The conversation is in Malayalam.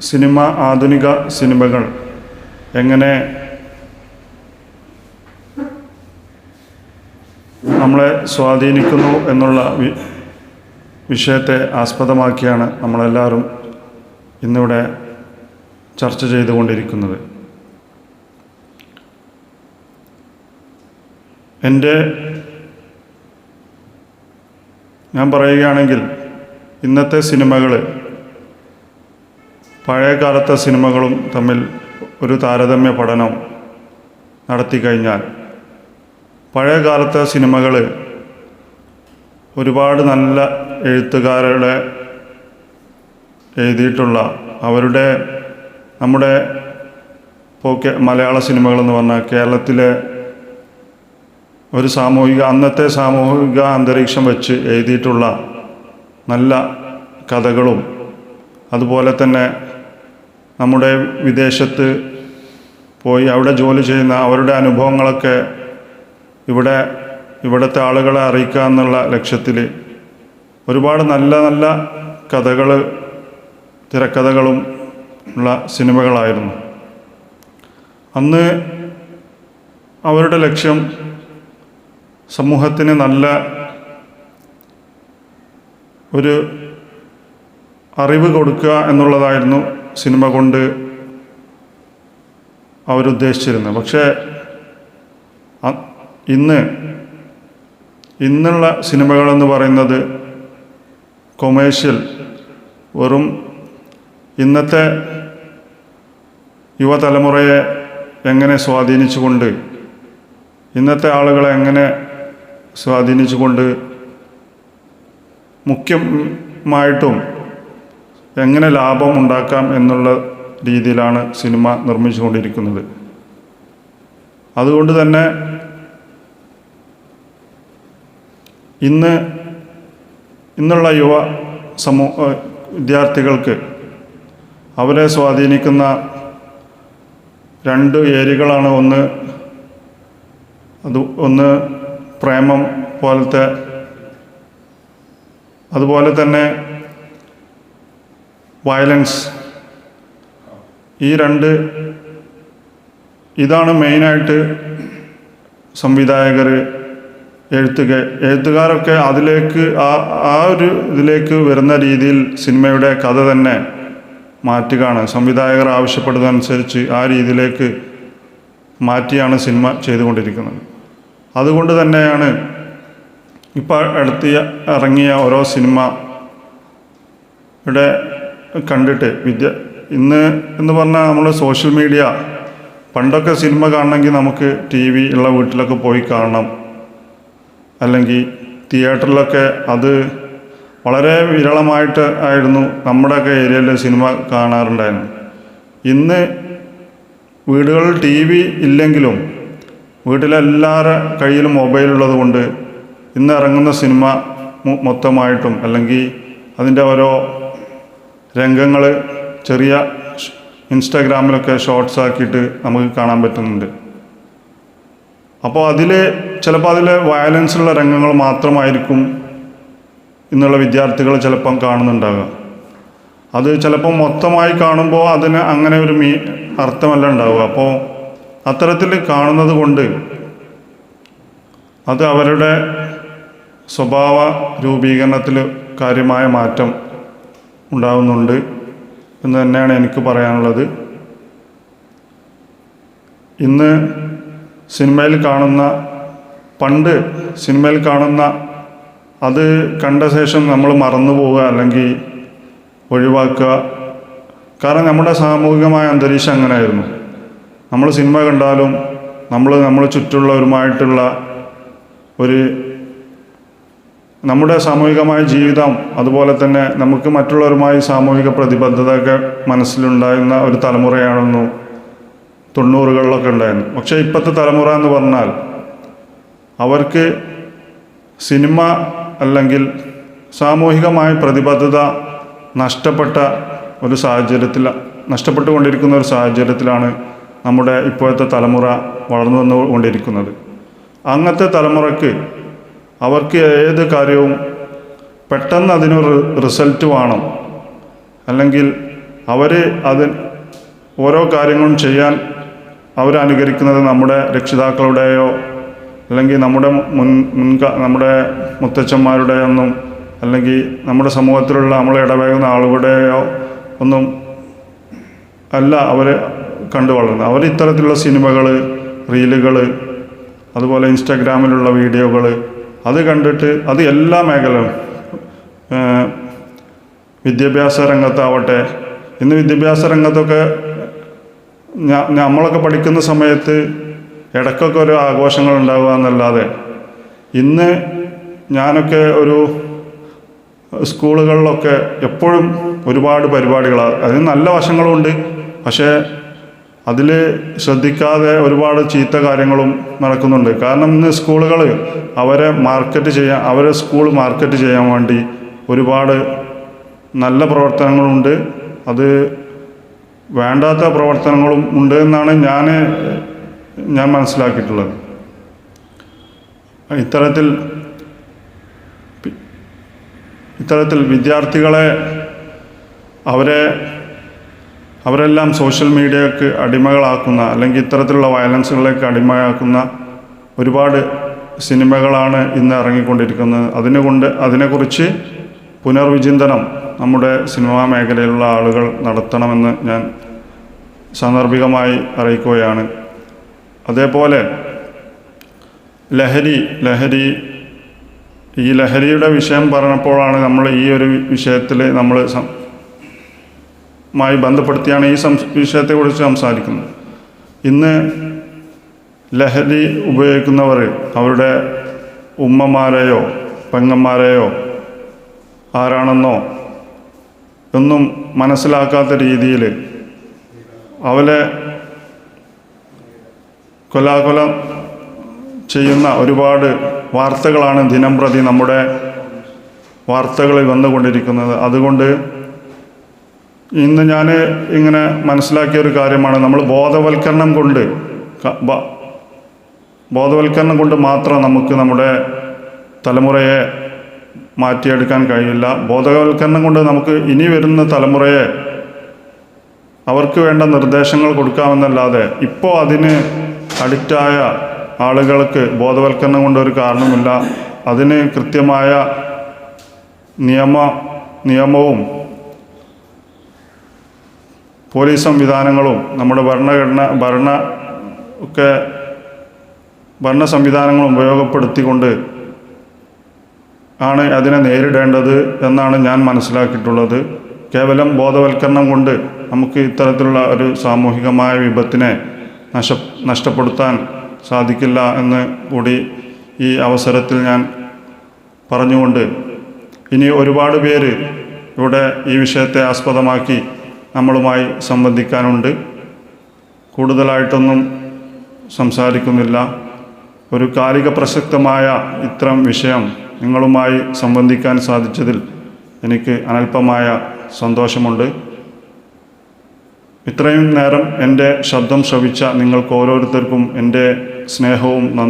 സിനിമ ആധുനിക സിനിമകൾ എങ്ങനെ നമ്മളെ സ്വാധീനിക്കുന്നു എന്നുള്ള വിഷയത്തെ ആസ്പദമാക്കിയാണ് നമ്മളെല്ലാവരും ഇന്നിവിടെ ചർച്ച ചെയ്തുകൊണ്ടിരിക്കുന്നത്. എന്റെ ഞാൻ പറയുകയാണെങ്കിൽ ഇന്നത്തെ സിനിമകൾ പഴയ കാലത്തെ സിനിമകളും തമ്മിൽ ഒരു താരതമ്യ പഠനം നടത്തി കഴിഞ്ഞാൽ പഴയകാലത്തെ സിനിമകൾ ഒരുപാട് നല്ല എഴുത്തുകാരുടെ എഴുതിയിട്ടുള്ള അവരുടെ നമ്മുടെ ഇപ്പോൾ മലയാള സിനിമകളെന്ന് പറഞ്ഞാൽ കേരളത്തിലെ ഒരു സാമൂഹിക അന്നത്തെ സാമൂഹിക അന്തരീക്ഷം വെച്ച് എഴുതിയിട്ടുള്ള നല്ല കഥകളും അതുപോലെ തന്നെ നമ്മുടെ വിദേശത്ത് പോയി അവിടെ ജോലി ചെയ്യുന്ന അവരുടെ അനുഭവങ്ങളൊക്കെ ഇവിടെ ഇവിടുത്തെ ആളുകളെ അറിയിക്കുക എന്നുള്ള ലക്ഷ്യത്തിൽ ഒരുപാട് നല്ല നല്ല കഥകൾ തിരക്കഥകളും ഉള്ള സിനിമകളായിരുന്നു. അന്ന് അവരുടെ ലക്ഷ്യം സമൂഹത്തിന് നല്ല ഒരു അറിവ് കൊടുക്കുക എന്നുള്ളതായിരുന്നു. സിനിമ കൊണ്ട് അവരുദ്ദേശിച്ചിരുന്നത്. പക്ഷേ ഇന്ന് ഇന്നുള്ള സിനിമകളെന്ന് പറയുന്നത് കൊമേഴ്ഷ്യൽ വെറും ഇന്നത്തെ യുവതലമുറയെ എങ്ങനെ സ്വാധീനിച്ചുകൊണ്ട് ഇന്നത്തെ ആളുകളെ എങ്ങനെ സ്വാധീനിച്ചുകൊണ്ട് മുഖ്യമായിട്ടും എങ്ങനെ ലാഭം ഉണ്ടാക്കാം എന്നുള്ള രീതിയിലാണ് സിനിമ നിർമ്മിച്ചുകൊണ്ടിരിക്കുന്നത്. അതുകൊണ്ട് തന്നെ ഇന്ന് ഇന്നുള്ള യുവ സമൂഹ വിദ്യാർത്ഥികൾക്ക് അവരെ സ്വാധീനിക്കുന്ന രണ്ട് ഏരികളാണ് ഒന്ന് അത് ഒന്ന് പ്രേമം പോലത്തെ അതുപോലെ തന്നെ വയലൻസ് ഈ രണ്ട് ഇതാണ് മെയിനായിട്ട് സംവിധായകർ എഴുത്തുക എഴുത്തുകാരൊക്കെ അതിലേക്ക് ആ ആ ഒരു ഇതിലേക്ക് വരുന്ന രീതിയിൽ സിനിമയുടെ കഥ തന്നെ മാറ്റുകയാണ്. സംവിധായകർ ആവശ്യപ്പെടുന്നതനുസരിച്ച് ആ രീതിയിലേക്ക് മാറ്റിയാണ് സിനിമ ചെയ്തുകൊണ്ടിരിക്കുന്നത്. അതുകൊണ്ട് തന്നെയാണ് ഇപ്പോൾ അടുത്ത് ഇറങ്ങിയ ഓരോ സിനിമയുടെ കണ്ടിട്ട് വിദ്യ ഇന്ന് എന്ന് പറഞ്ഞാൽ നമ്മൾ സോഷ്യൽ മീഡിയ പണ്ടൊക്കെ സിനിമ കാണണമെങ്കിൽ നമുക്ക് ടി വി ഉള്ള വീട്ടിലൊക്കെ പോയി കാണണം. അല്ലെങ്കിൽ തിയേറ്ററിലൊക്കെ അത് വളരെ വിരളമായിട്ട് ആയിരുന്നു നമ്മുടെയൊക്കെ ഏരിയയിൽ സിനിമ കാണാറുണ്ടായിരുന്നു. ഇന്ന് വീടുകളിൽ ടി വി ഇല്ലെങ്കിലും വീട്ടിലെല്ലാവരുടെ കയ്യിലും മൊബൈൽ കൊണ്ട് ഇന്ന് ഇറങ്ങുന്ന സിനിമ മൊത്തമായിട്ടും അല്ലെങ്കിൽ അതിന്റെ ഓരോ രംഗങ്ങൾ ചെറിയ ഇൻസ്റ്റാഗ്രാമിലൊക്കെ ഷോർട്സ് ആക്കിയിട്ട് നമുക്ക് കാണാൻ പറ്റുന്നുണ്ട്. അപ്പോൾ അതിൽ ചിലപ്പോൾ അതിൽ വയലൻസ് ഉള്ള രംഗങ്ങൾ മാത്രമായിരിക്കും ഇന്നുള്ള വിദ്യാർത്ഥികൾ ചിലപ്പം കാണുന്നുണ്ടാകുക അത് ചിലപ്പോൾ മൊത്തമായി കാണുമ്പോൾ അതിന് അങ്ങനെ ഒരു മീ അർത്ഥമല്ല ഉണ്ടാവുക. അപ്പോൾ അത്തരത്തിൽ കാണുന്നത് കൊണ്ട് അത് അവരുടെ സ്വഭാവ രൂപീകരണത്തിൽ കാര്യമായ മാറ്റം ഉണ്ടാകുന്നുണ്ട് എന്ന് തന്നെയാണ് എനിക്ക് പറയാനുള്ളത്. ഇന്ന് സിനിമയിൽ കാണുന്ന പണ്ട് സിനിമയിൽ കാണുന്ന അത് കണ്ട ശേഷം നമ്മൾ മറന്നു പോവുക അല്ലെങ്കിൽ ഒഴിവാക്കുക. കാരണം നമ്മുടെ സാമൂഹികമായ അന്തരീക്ഷം അങ്ങനെയായിരുന്നു. നമ്മൾ സിനിമ കണ്ടാലും നമ്മൾ നമ്മൾ ചുറ്റുള്ളവരുമായിട്ടുള്ള ഒരു നമ്മുടെ സാമൂഹികമായ ജീവിതം അതുപോലെ തന്നെ നമുക്ക് മറ്റുള്ളവരുമായി സാമൂഹിക പ്രതിബദ്ധതയൊക്കെ മനസ്സിലുണ്ടായിരുന്ന ഒരു തലമുറയാണെന്നു തൊണ്ണൂറുകളിലൊക്കെ ഉണ്ടായിരുന്നു. പക്ഷേ ഇപ്പോഴത്തെ തലമുറ എന്ന് പറഞ്ഞാൽ അവർക്ക് സിനിമ അല്ലെങ്കിൽ സാമൂഹികമായ പ്രതിബദ്ധത നഷ്ടപ്പെട്ട ഒരു സാഹചര്യത്തിൽ നഷ്ടപ്പെട്ടുകൊണ്ടിരിക്കുന്ന ഒരു സാഹചര്യത്തിലാണ് നമ്മുടെ ഇപ്പോഴത്തെ തലമുറ വളർന്നു വന്നുകൊണ്ടിരിക്കുന്നത് അങ്ങനത്തെ തലമുറയ്ക്ക് അവർക്ക് ഏത് കാര്യവും പെട്ടെന്ന് അതിനൊരു റിസൾട്ട് വേണം. അല്ലെങ്കിൽ അവർ അത് ഓരോ കാര്യങ്ങളും ചെയ്യാൻ അവരനുകരിക്കുന്നത് നമ്മുടെ രക്ഷിതാക്കളുടെയോ അല്ലെങ്കിൽ നമ്മുടെ മുൻ മുൻക നമ്മുടെ മുത്തച്ഛന്മാരുടെ ഒന്നും അല്ലെങ്കിൽ നമ്മുടെ സമൂഹത്തിലുള്ള നമ്മൾ ഇടപഴകുന്ന ആളുകളുടെയോ ഒന്നും അല്ല അവർ കണ്ടു വളരുന്നത് അവർ ഇത്തരത്തിലുള്ള സിനിമകൾ റീലുകൾ അതുപോലെ ഇൻസ്റ്റാഗ്രാമിലുള്ള വീഡിയോകൾ അത് കണ്ടിട്ട് അത് എല്ലാ മേഖലയും ഏഹ്, വിദ്യാഭ്യാസ രംഗത്താവട്ടെ ഇന്ന് വിദ്യാഭ്യാസ രംഗത്തൊക്കെ നമ്മളൊക്കെ പഠിക്കുന്ന സമയത്ത് ഇടയ്ക്കൊക്കെ ഒരു ആഘോഷങ്ങൾ ഉണ്ടാകുക എന്നല്ലാതെ ഇന്ന് ഞാനൊക്കെ ഒരു സ്കൂളുകളിലൊക്കെ എപ്പോഴും ഒരുപാട് പരിപാടികളാണ് അതിന് നല്ല വശങ്ങളുമുണ്ട് പക്ഷേ അതിൽ ശ്രദ്ധിക്കാതെ ഒരുപാട് ചീത്ത കാര്യങ്ങളും നടക്കുന്നുണ്ട്. കാരണം ഇന്ന് സ്കൂളുകൾ അവരെ മാർക്കറ്റ് ചെയ്യാൻ അവരെ സ്കൂൾ മാർക്കറ്റ് ചെയ്യാൻ വേണ്ടി ഒരുപാട് നല്ല പ്രവർത്തനങ്ങളുണ്ട്. അത് വേണ്ടാത്ത പ്രവർത്തനങ്ങളും ഉണ്ട് എന്നാണ് ഞാൻ ഞാൻ മനസ്സിലാക്കിയിട്ടുള്ളത്. ഇത്തരത്തിൽ ഇത്തരത്തിൽ വിദ്യാർത്ഥികളെ അവരെ അവരെല്ലാം സോഷ്യൽ മീഡിയക്ക് അടിമകളാക്കുന്ന അല്ലെങ്കിൽ ഇത്തരത്തിലുള്ള വയലൻസുകളിലേക്ക് അടിമയാക്കുന്ന ഒരുപാട് സിനിമകളാണ് ഇന്ന് ഇറങ്ങിക്കൊണ്ടിരിക്കുന്നത്. അതിനുകൊണ്ട് അതിനെക്കുറിച്ച് പുനർവിചിന്തനം നമ്മുടെ സിനിമാ മേഖലയിലുള്ള ആളുകൾ നടത്തണമെന്ന് ഞാൻ സാന്ദർഭികമായി അറിയിക്കുകയാണ്. അതേപോലെ ലഹരി ലഹരി ഈ ലഹരിയുടെ വിഷയം പറഞ്ഞപ്പോഴാണ് നമ്മൾ ഈ ഒരു വിഷയത്തിൽ നമ്മൾ മായി ബന്ധപ്പെടുത്തിയാണ് ഈ സം വിഷയത്തെക്കുറിച്ച് സംസാരിക്കുന്നത്. ഇന്ന് ലഹരി ഉപയോഗിക്കുന്നവർ അവരുടെ ഉമ്മമാരെയോ പെങ്ങന്മാരെയോ ആരാണെന്നോ ഒന്നും മനസ്സിലാക്കാത്ത രീതിയിൽ അവരെ കൊലാകൊലം ചെയ്യുന്ന ഒരുപാട് വാർത്തകളാണ് ദിനം പ്രതി നമ്മുടെ വാർത്തകളിൽ വന്നുകൊണ്ടിരിക്കുന്നത്. അതുകൊണ്ട് ഇന്ന് ഞാൻ ഇങ്ങനെ മനസ്സിലാക്കിയ ഒരു കാര്യമാണ്. നമ്മൾ ബോധവൽക്കരണം കൊണ്ട് ബോധവൽക്കരണം കൊണ്ട് മാത്രം നമുക്ക് നമ്മുടെ തലമുറയെ മാറ്റിയെടുക്കാൻ കഴിയില്ല. ബോധവൽക്കരണം കൊണ്ട് നമുക്ക് ഇനി വരുന്ന തലമുറയെ അവർക്ക് വേണ്ട നിർദ്ദേശങ്ങൾ കൊടുക്കാമെന്നല്ലാതെ ഇപ്പോൾ അതിന് അഡിക്റ്റായ ആളുകൾക്ക് ബോധവൽക്കരണം കൊണ്ട് ഒരു കാരണമില്ല. അതിന് കൃത്യമായ നിയമ നിയമവും പോലീസ് സംവിധാനങ്ങളും നമ്മുടെ ഭരണഘടന ഭരണ ഒക്കെ ഭരണ സംവിധാനങ്ങളും ഉപയോഗപ്പെടുത്തിക്കൊണ്ട് ആണ് അതിനെ നേരിടേണ്ടത് എന്നാണ് ഞാൻ മനസ്സിലാക്കിയിട്ടുള്ളത്. കേവലം ബോധവൽക്കരണം കൊണ്ട് നമുക്ക് ഇത്തരത്തിലുള്ള ഒരു സാമൂഹികമായ വിപത്തിനെ നശ നഷ്ടപ്പെടുത്താൻ സാധിക്കില്ല എന്ന് കൂടി ഈ അവസരത്തിൽ ഞാൻ പറഞ്ഞുകൊണ്ട് ഇനി ഒരുപാട് പേര് ഇവിടെ ഈ വിഷയത്തെ ആസ്പദമാക്കി നമ്മളുമായി സംബന്ധിക്കാനുണ്ട്. കൂടുതലായിട്ടൊന്നും സംസാരിക്കുന്നില്ല. ഒരു കാലിക പ്രസക്തമായ ഇത്തരം വിഷയം നിങ്ങളുമായി സംബന്ധിക്കാൻ സാധിച്ചതിൽ എനിക്ക് അനൽപമായ സന്തോഷമുണ്ട്. ഇത്രയും നേരം എന്റെ ശബ്ദം ശ്രവിച്ച നിങ്ങൾക്ക് ഓരോരുത്തർക്കും എന്റെ സ്നേഹവും നന്ദി.